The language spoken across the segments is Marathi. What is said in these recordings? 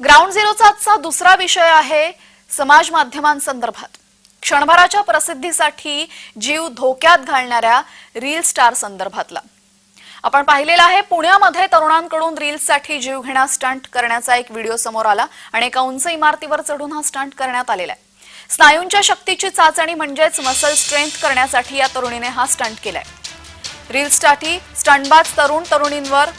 ग्राउंड झिरोचा आजचा दुसरा विषय आहे समाज माध्यमांसंदर्भात. क्षणभराच्या प्रसिद्धीसाठी जीव धोक्यात घालणाऱ्या रील स्टार संदर्भातला. आपण पाहिलेला आहे पुण्यामध्ये तरुणांकडून रील्ससाठी जीव घेणा स्टंट करण्याचा एक व्हिडिओ समोर आला आणि एका उंच इमारतीवर चढून हा स्टंट करण्यात आलेला आहे. स्नायूंच्या शक्तीची चाचणी म्हणजेच मसल स्ट्रेंथ करण्यासाठी या तरुणीने हा स्टंट केलाय. रील्ससाठी स्टंटबाज तरुण तरुणींवर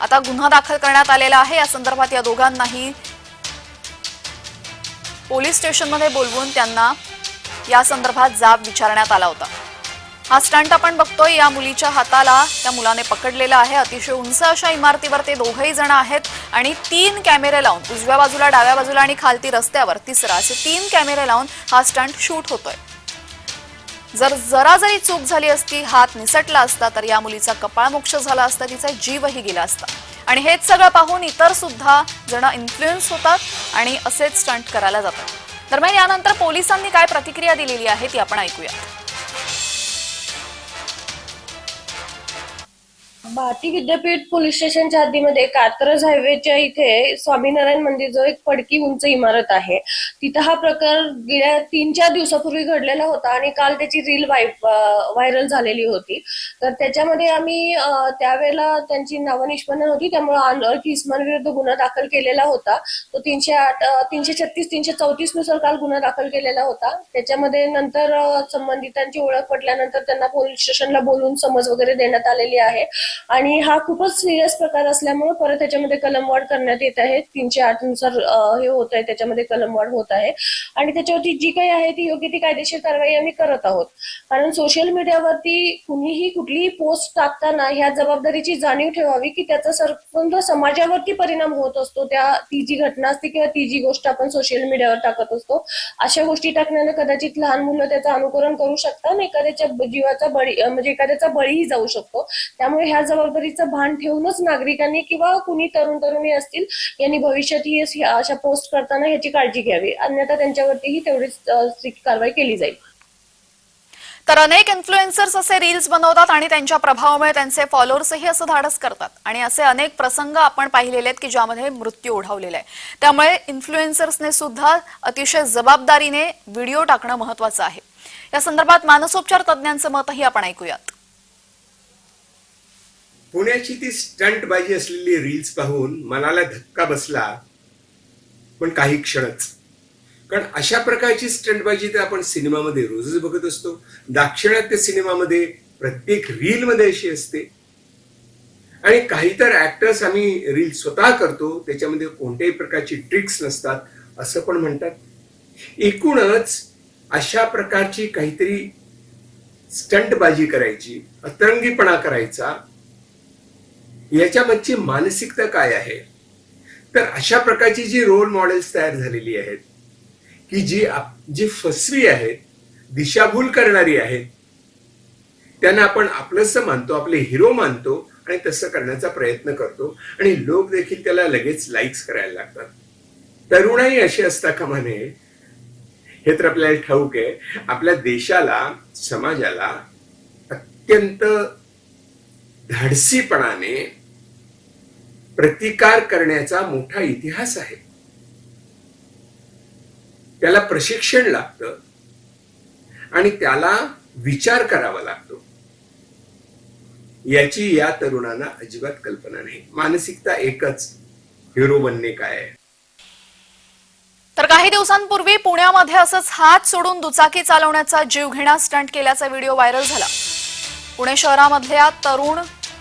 आता गुन्हा दाखल करण्यात आलेला आहे. या संदर्भात या दोघांनाही पोलीस स्टेशनमध्ये बोलवून त्यांना या संदर्भात जाब विचारण्यात आला होता. हा स्टंट आपण बघतोय. या मुलीच्या हाताला त्या मुलाने पकडलेला आहे. अतिशय उंच अशा इमारतीवर ते दोघही जण आहेत आणि तीन कॅमेरे लावून उजव्या बाजूला डाव्या बाजूला आणि खालती रस्त्यावर तिसरा असे तीन कॅमेरे लावून हा स्टंट शूट होतोय. जर जरा जरी चूक झाली असती हात निसटला असता तर या मुलीचा कपाळ मोक्ष झाला असता तिचा जीवही गेला असता. आणि हेच सगळं पाहून इतर सुद्धा जण इन्फ्लुएन्स होतात आणि असेच स्टंट करायला जातात. दरम्यान यानंतर पोलिसांनी काय प्रतिक्रिया दिलेली आहे ती आपण ऐकूयात. भारती विद्यापीठ पोलीस स्टेशनच्या हद्दीमध्ये कात्रज हायवेच्या इथे स्वामीनारायण मंदिर जो एक पडकी उंच इमारत आहे. तिथं हा प्रकार गेल्या तीन चार दिवसापूर्वी घडलेला होता आणि काल त्याची रील व्हायरल झालेली होती. तर त्याच्यामध्ये आम्ही त्यावेळेला त्यांची नावं निष्पन्न होती त्यामुळे अनोळखी विरुद्ध गुन्हा दाखल केलेला होता. तो तीनशे आठ तीनशे छत्तीस तीनशे चौतीसनुसार काल गुन्हा दाखल केलेला होता. त्याच्यामध्ये नंतर संबंधितांची ओळख पटल्यानंतर त्यांना पोलीस स्टेशनला बोलून समज वगैरे देण्यात आलेली आहे. आणि हा खूपच सिरियस प्रकार असल्यामुळे परत त्याच्यामध्ये कलमवाढ करण्यात येत आहे. तीनशे आठनुसार हे होत आहे त्याच्यामध्ये कलमवाढ होत आहे. आणि त्याच्यावरती जी काही आहे ती योग्य ती कायदेशीर कारवाई आम्ही करत आहोत. कारण सोशल मीडियावरती कुणीही कुठलीही पोस्ट टाकताना ह्या जबाबदारीची जाणीव ठेवावी की त्याचा सर्व समाजावरती परिणाम होत असतो. त्या ती जी घटना असते किंवा ती जी गोष्ट आपण सोशल मीडियावर टाकत असतो अशा गोष्टी टाकण्याने कदाचित लहान मुलं त्याचं अनुकरण करू शकतात आणि एखाद्याच्या जीवाचा बळी म्हणजे एखाद्याचा बळीही जाऊ शकतो. त्यामुळे ह्या जबाबदारीचं भान ठेवूनच नागरिकांनी किंवा कुणी तरुण तरुणी असतील यांनी भविष्यात ही अशा पोस्ट करताना याची काळजी घ्यावी. अन्यथा त्यांच्यावरतीही तेवढीच स्ट्रिक्ट कारवाई केली जाईल. तर अनेक इन्फ्लुएन्सर्स असे रील्स बनवतात आणि त्यांच्या प्रभावामुळे त्यांचे फॉलोअर्सही असं धाडस करतात. आणि असे अनेक प्रसंग आपण पाहिलेले आहेत की ज्यामध्ये मृत्यू ओढावलेला आहे. त्यामुळे इन्फ्लुएन्सर्सने सुद्धा अतिशय जबाबदारीने व्हिडिओ टाकणं महत्वाचं आहे. या संदर्भात मानसोपचार तज्ज्ञांचं मतही आपण ऐकूयात. पुण्याची ती स्टंटबाजी असलेली रील्स पाहून मनाला धक्का बसला पण काही क्षणच. कारण अशा प्रकारची स्टंटबाजी तर आपण सिनेमामध्ये रोजच बघत असतो. दाक्षिणात्य सिनेमामध्ये प्रत्येक रीलमध्ये अशी असते. आणि काही तर ऍक्टर्स आम्ही रील स्वतः करतो त्याच्यामध्ये कोणत्याही प्रकारची ट्रिक्स नसतात असं पण म्हणतात. एकूणच अशा प्रकारची काहीतरी स्टंटबाजी करायची अतरंगीपणा करायचा याच्यामागची मानसिकता काय आहे? तर अशा प्रकारची जी रोल मॉडेल्स तयार झालेली आहेत की जी आप- जी फसवी आहेत दिशाभूल करणारी आहेत त्यांना आपण आपलंसं मानतो आपले हिरो मानतो आणि तसं करण्याचा प्रयत्न करतो आणि लोक देखील त्याला लगेच लाईक्स करायला लागतात. तरुणाई अशी असता का म्हणे? हे तर आपल्याला ठाऊक आहे. आपल्या देशाला समाजाला अत्यंत धाडसीपणाने प्रतिकार करण्याचा मोठा इतिहास आहे. त्याला प्रशिक्षण लागतं आणि त्याला विचार करावा लागतो. याची या तरुणांना अजिबात कल्पना नाही. मानसिकता एकच. हिरो बनणे काय? तर काही दिवसांपूर्वी पुण्यामध्ये असंच हात सोडून दुचाकी चालवण्याचा जीवघेणा स्टंट केल्याचा व्हिडिओ व्हायरल झाला. पुणे शहरामधल्या तरुण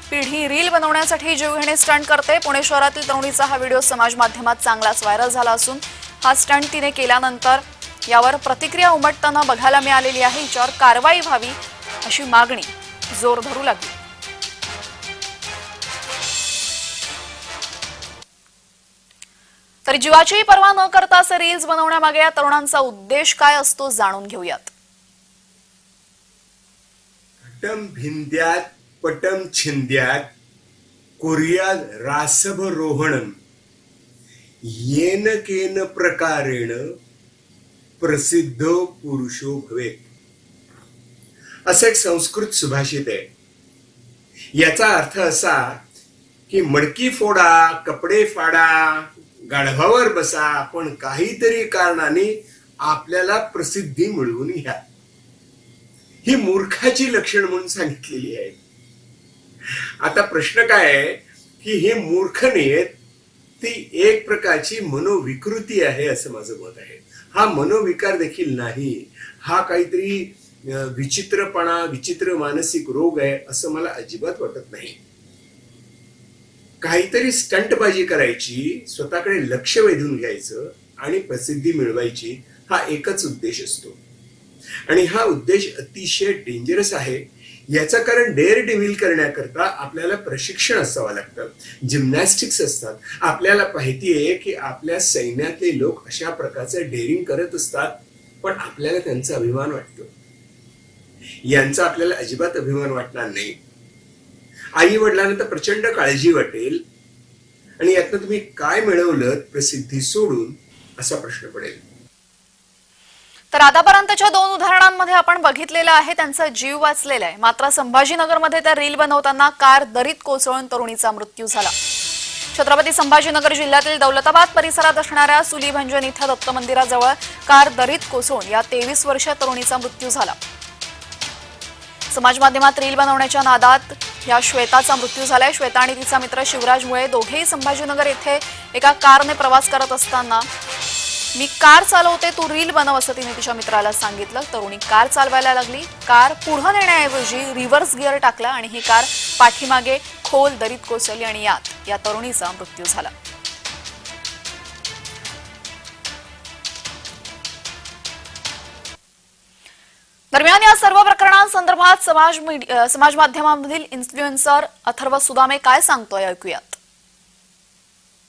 पिढी रील बनवण्यासाठी जीवघेणे स्टंट करते. पुणे शहरातील तरुणीचा हा व्हिडिओ समाज माध्यमात चांगलाच व्हायरल झाला असून हा स्टंट तिने केल्यानंतर यावर प्रतिक्रिया उमटताना बघायला मिळालेली आहे. हिच्यावर कारवाई व्हावी अशी मागणी जोर धरू लागली. तर जीवाचीही पर्वा न करता असे रील्स बनवण्यामागे या तरुणांचा उद्देश काय असतो जाणून घेऊयात. भिंद्यात पटम छिंद्यात कुर्याद रासभ रोहणम येन केन प्रकारेण प्रसिद्ध पुरुषो भवे असं एक संस्कृत सुभाषित आहे। याचा अर्थ असा की मडकी फोडा कपडे फाडा गाढवावर बसा पण काहीतरी कारणाने आपल्याला प्रसिद्धी मिळवून घ्या. ही मूर्खाची लक्षण म्हणून सांगितलेली आहे आता प्रश्न काय आहे की हे मूर्ख नाहीयेत ती एक प्रकारची मनोविकृती आहे असं माझं मत आहे. हा मनोविकार देखील नाही. हा काहीतरी विचित्रपणा विचित्र मानसिक रोग आहे असं मला अजिबात वाटत नाही. काहीतरी स्टंटबाजी करायची स्वतःकडे लक्ष वेधून घ्यायचं आणि प्रसिद्धी मिळवायची हा एकच उद्देश असतो. आणि हा उद्देश अतिशय डेंजरस आहे. याचं कारण डेअर डिव्हिल करण्याकरता आपल्याला प्रशिक्षण असावं लागतं जिम्नॅस्टिक्स असतात. आपल्याला माहिती आहे की आपल्या सैन्यातले लोक अशा प्रकारचं डेअरिंग करत असतात पण आपल्याला त्यांचा अभिमान वाटतो. यांचा आपल्याला अजिबात अभिमान वाटणार नाही. आई वडिलांना तर प्रचंड काळजी वाटेल आणि यातनं तुम्ही काय मिळवलं प्रसिद्धी सोडून असा प्रश्न पडेल. तर आतापर्यंतच्या दोन उदाहरणांमध्ये आपण बघितलेलं आहे त्यांचा जीव वाचलेला आहे. मात्र संभाजीनगरमध्ये त्या रील बनवताना कार दरीत कोसळून तरुणीचा मृत्यू झाला. छत्रपती संभाजीनगर जिल्ह्यातील दौलताबाद परिसरात असणाऱ्या सुलीभंजन इथं दत्त मंदिराजवळ कार दरीत कोसळून या तेवीस वर्ष तरुणीचा मृत्यू झाला. समाज माध्यमात रील बनवण्याच्या नादात या श्वेताचा मृत्यू झालाय. श्वेता आणि तिचा मित्र शिवराज मुळे दोघेही संभाजीनगर येथे एका कारने प्रवास करत असताना मी कार चालवते तू रील बनव असं तिने तिच्या मित्राला सांगितलं. तरुणी कार चालवायला लागली. कार पुढं नेण्याऐवजी रिव्हर्स गिअर टाकला आणि ही कार पाठीमागे खोल दरीत कोसळली आणि यात या तरुणीचा मृत्यू झाला. दरम्यान या सर्व प्रकरणांसंदर्भात समाज मीड- समाज माध्यमांमधील इन्फ्लुएन्सर अथर्व सुदामे काय सांगतोय? ऐकूयात.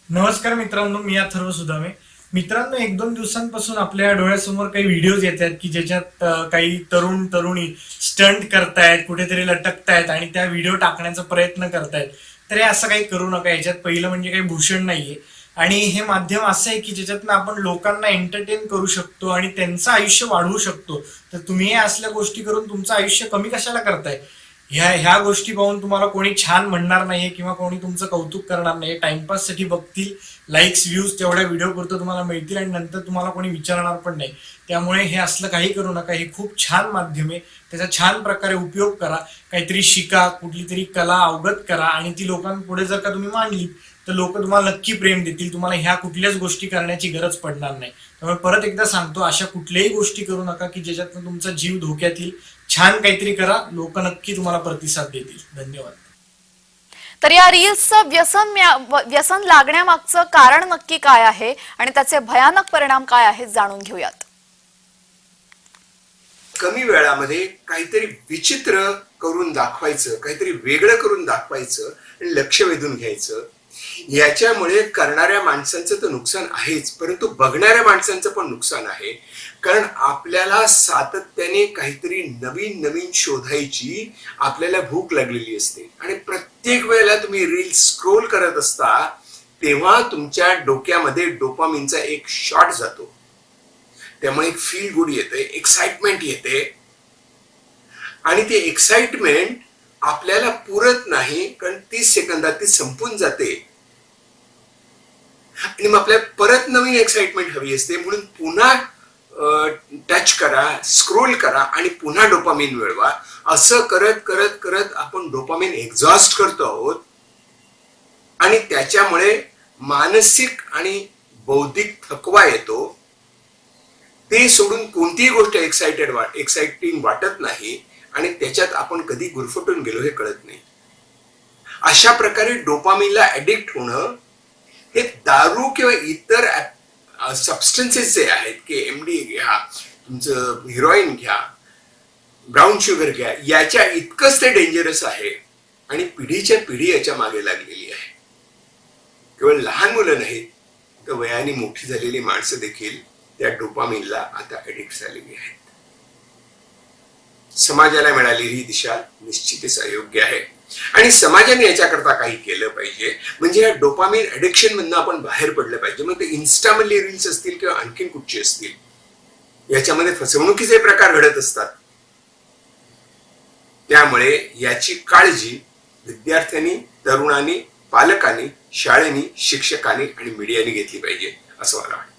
नमस्कार मित्रांनो मी अथर्व सुदामे. मित्रांनो एक दोन दिवसांपासून आपल्या डोळ्यासमोर काही व्हिडिओज येत आहेत की ज्याच्यात काही तरुण तरुणी स्टंट करतायत कुठेतरी लटकतायत आणि त्या व्हिडिओ टाकण्याचा प्रयत्न करतायत. तर हे असं काही करू नका. याच्यात पहिलं म्हणजे काही भूषण नाहीये. आणि हे माध्यम असं आहे की ज्याच्यातनं आपण लोकांना एंटरटेन करू शकतो आणि त्यांचं आयुष्य वाढवू शकतो. तर तुम्ही हे असल्या गोष्टी करून तुमचं आयुष्य कमी कशाला करताय? ह्या ह्या गोष्टी पाहून तुम्हाला कोणी छान म्हणणार नाहीये किंवा कोणी तुमचं कौतुक करणार नाही टाइमपाससाठी बघतील लाईक्स व्ह्यूज तेवढ्या व्हिडिओ पुरतं तुम्हाला मिळतील आणि नंतर तुम्हाला कोणी विचारणार पण नाही. त्यामुळे हे असलं काही करू नका. हे खूप छान माध्यम आहे. त्याचा छान प्रकारे उपयोग करा. काहीतरी शिका कुठली तरी कला अवगत करा आणि ती लोकांपुढे जर का तुम्ही मांडली तर लोक तुम्हाला नक्की प्रेम देतील. तुम्हाला ह्या कुठल्याच गोष्टी करण्याची गरज पडणार नाही. त्यामुळे परत एकदा सांगतो अशा कुठल्याही गोष्टी करू नका की ज्याच्यातनं तुमचा जीव धोक्यात येईल छान काहीतरी करा लोक नक्की तुम्हाला प्रतिसाद देतील. धन्यवाद. तर या रील्सचं व्यसन व्यसन लागण्यामागचं कारण नक्की काय आहे आणि त्याचे भयानक परिणाम काय आहेत जाणून घेऊयात. कमी वेळामध्ये काहीतरी विचित्र करून दाखवायचं काहीतरी वेगळं करून दाखवायचं आणि लक्ष वेधून घ्यायचं याच्यामुळे करणाऱ्या माणसांचं तर नुकसान आहेच परंतु बघणाऱ्या माणसांचं पण नुकसान आहे. कारण आपल्याला सातत्याने काहीतरी नवीन नवीन शोधायची आपल्याला भूक लागलेली असते. आणि प्रत्येक वेळेला तुम्ही रील स्क्रोल करत असता तेव्हा तुमच्या डोक्यामध्ये डोपामिनचा एक शॉट जातो. त्यामुळे एक फील गुड येते एक्साइटमेंट येते. आणि ते एक्साइटमेंट आपल्याला पुरत नाही कारण तीस सेकंदात ती संपून जाते. आणि मग आपल्याला परत नवीन एक्साइटमेंट हवी असते. म्हणून पुन्हा टच करा स्क्रोल करा आणि पुन्हा डोपामिन मिळवा. असं करत करत करत आपण डोपामिन एक्झॉस्ट करतो आहोत. आणि त्याच्यामुळे मानसिक आणि बौद्धिक थकवा येतो. ते सोडून कोणतीही गोष्ट एक्साइटेड वाट एक्साइटिंग वाटत नाही. आणि त्याच्यात आपण कधी गुरफटून गेलो हे कळत नाही. अशा प्रकारे डोपामिनला ऍडिक्ट होणं हे दारू किंवा इतर सबस्टन्सेस जे आहेत की एम डी घ्या तुमचं हिरोईन घ्या ब्राऊन शुगर घ्या याच्या इतकंच ते डेंजरस आहे आणि पिढीच्या पिढी याच्या मागे लागलेली आहे. केवळ लहान मुलं नाहीत तर वयाने मोठी झालेली माणसं देखील त्या डोपामिनला आता ऍडिक्ट झालेली आहेत. समाजाला मिळालेली ही दिशा निश्चितच अयोग्य आहे. आणि समाजाने याच्याकरता काही केलं पाहिजे. म्हणजे या डोपामिन ऍडिक्शन मधनं आपण बाहेर पडलं पाहिजे. मग ते इन्स्टामधले रील्स असतील किंवा आणखीन कुठचे असतील याच्यामध्ये फसवणुकीचे प्रकार घडत असतात. त्यामुळे याची काळजी विद्यार्थ्यांनी तरुणांनी पालकांनी शाळेनी शिक्षकांनी आणि मीडियाने घेतली पाहिजे असं मला वाटतं.